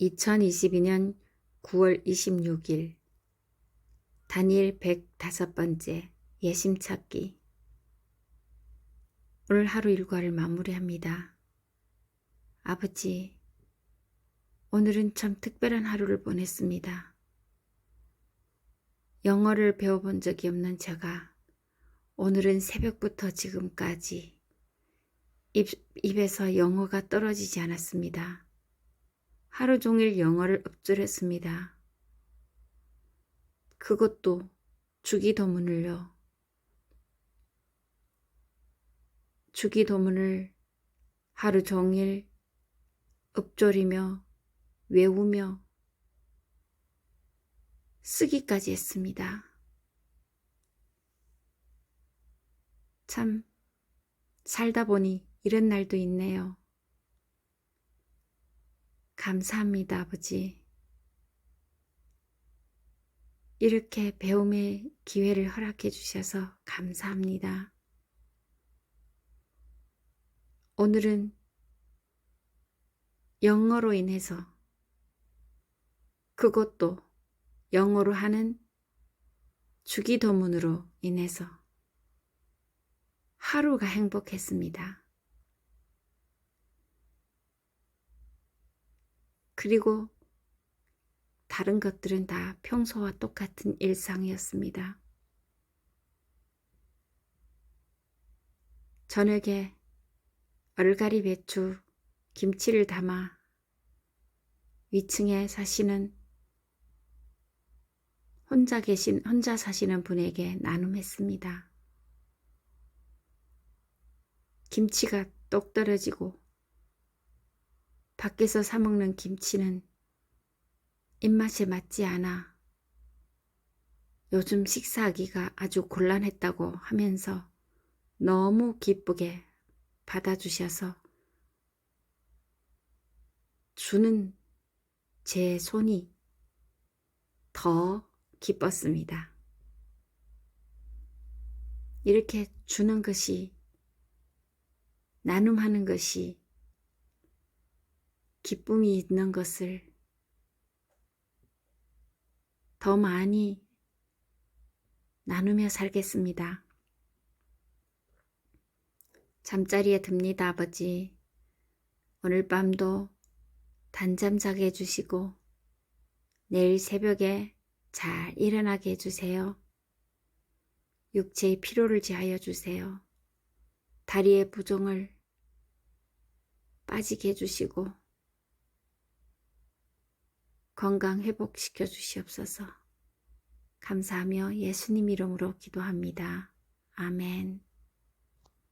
2022년 9월 26일 다니엘 105번째 예심 찾기 오늘 하루 일과를 마무리합니다. 아버지, 오늘은 참 특별한 하루를 보냈습니다. 영어를 배워본 적이 없는 제가 오늘은 새벽부터 지금까지 입, 입에서 영어가 떨어지지 않았습니다. 하루 종일 영어를 읊조렸습니다. 그것도 주기 도문을요. 주기 도문을 하루 종일 읊조리며 외우며 쓰기까지 했습니다. 참 살다 보니 이런 날도 있네요. 감사합니다, 아버지. 이렇게 배움의 기회를 허락해 주셔서 감사합니다. 오늘은 영어로 인해서 그것도 영어로 하는 주기도문으로 인해서 하루가 행복했습니다. 그리고 다른 것들은 다 평소와 똑같은 일상이었습니다. 저녁에 얼갈이 배추, 김치를 담아 위층에 사시는 혼자 계신, 혼자 사시는 분에게 나눔했습니다. 김치가 똑 떨어지고 밖에서 사먹는 김치는 입맛에 맞지 않아 요즘 식사하기가 아주 곤란했다고 하면서 너무 기쁘게 받아주셔서 주는 제 손이 더 기뻤습니다. 이렇게 주는 것이 나눔하는 것이 기쁨이 있는 것을 더 많이 나누며 살겠습니다. 잠자리에 듭니다, 아버지. 오늘 밤도 단잠 자게 해주시고 내일 새벽에 잘 일어나게 해주세요. 육체의 피로를 제하여 주세요. 다리의 부종을 빠지게 해주시고 건강 회복시켜 주시옵소서. 감사하며 예수님 이름으로 기도합니다. 아멘.